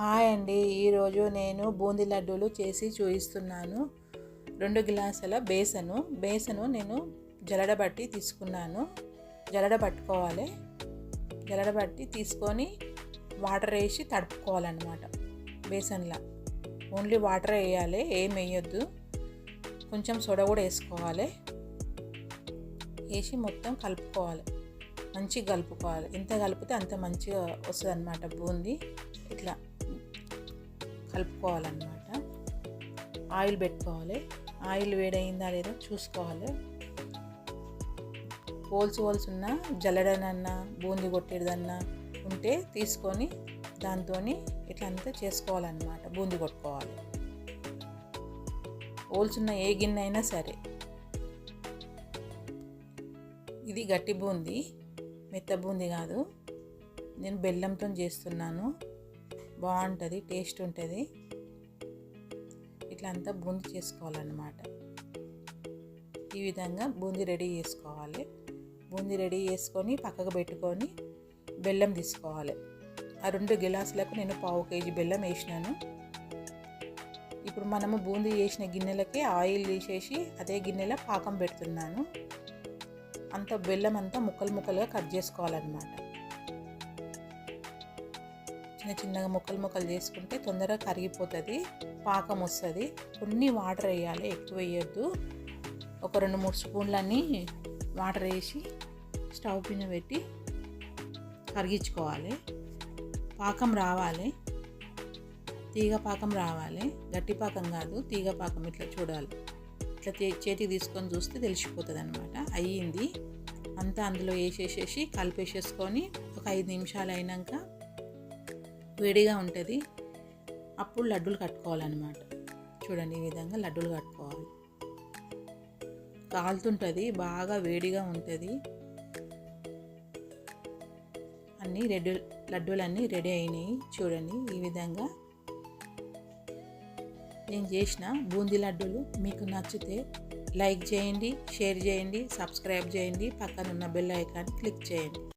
Hi అండి. ఈరోజు నేను బూందీ లడ్డూలు చేసి చూపిస్తున్నాను రెండు గ్లాసుల బేసను. బేసను నేను జలడబట్టి తీసుకున్నాను. జలడబట్టుకోవాలి జలడబట్టి తీసుకొని వాటర్ వేసి తడుపుకోవాలన్నమాట బేసన్లా. ఓన్లీ వాటర్ వేయాలి ఏం వేయొద్దు. కొంచెం సోడా కూడా వేసుకోవాలి. వేసి మొత్తం కలుపుకోవాలి. మంచిగా కలుపుకోవాలి. ఎంత కలిపితే అంత మంచిగా వస్తుంది అనమాట బూందీ. ఇట్లా కలుపుకోవాలన్నమాట. ఆయిల్ పెట్టుకోవాలి. ఆయిల్ వేడైందా లేదో చూసుకోవాలి. హోల్స్ పోల్చున్నా జల్లడనన్నా బూందీ కొట్టేదన్నా ఉంటే తీసుకొని దాంతో ఇట్లా అంతా చేసుకోవాలన్నమాట. బూంది కొట్టుకోవాలి. పోల్చున్న ఉన్న ఏ గిన్నె అయినా సరే. ఇది గట్టి బూంది. మెత్త బూందీ కాదు. నేను బెల్లంతో చేస్తున్నాను. బాగుంటుంది టేస్ట్ ఉంటుంది. ఇట్లా అంతా బూందీ చేసుకోవాలన్నమాట. ఈ విధంగా బూందీ రెడీ చేసుకోవాలి. బూందీ రెడీ చేసుకొని పక్కకు పెట్టుకొని బెల్లం తీసుకోవాలి. ఆ రెండు గిలాసులకు నేను పావు కేజీ బెల్లం వేసినాను. ఇప్పుడు మనము బూందీ చేసిన గిన్నెలకి ఆయిల్ తీసేసి అదే గిన్నెలో పాకం పెడుతున్నాను. అంత బెల్లం అంతా ముక్కలు ముక్కలుగా కట్ చేసుకోవాలన్నమాట. చిన్న చిన్నగా ముక్కలు ముక్కలు చేసుకుంటే తొందరగా కరిగిపోతుంది పాకం వస్తుంది. కొన్ని వాటర్ వేయాలి ఎక్కువ వేయద్దు. ఒక రెండు మూడు స్పూన్లన్నీ వాటర్ వేసి స్టవ్ పైన పెట్టి కరిగించుకోవాలి. పాకం రావాలి. తీగ పాకం రావాలి. గట్టి పాకం కాదు తీగ పాకం ఇట్లా చూడాలి. ఇట్లా చేతికి తీసుకొని చూస్తే తెలిసిపోతుంది అనమాట అయ్యింది. అంతా అందులో వేసేసేసి కలిపేసేసుకొని ఒక ఐదు నిమిషాలు అయినాక వేడిగా ఉంటుంది. అప్పుడు లడ్డూలు కట్టుకోవాలన్నమాట. చూడండి ఈ విధంగా లడ్డూలు కట్టుకోవాలి. కాలుతుంటుంది బాగా వేడిగా ఉంటుంది. అన్నీ రెడీ లడ్డూలన్నీ రెడీ అయినాయి. చూడండి ఈ విధంగా నేను చేసిన బూందీ లడ్డూలు మీకు నచ్చితే లైక్ చేయండి షేర్ చేయండి సబ్స్క్రైబ్ చేయండి పక్కన ఉన్న బెల్ ఐకాన్ క్లిక్ చేయండి.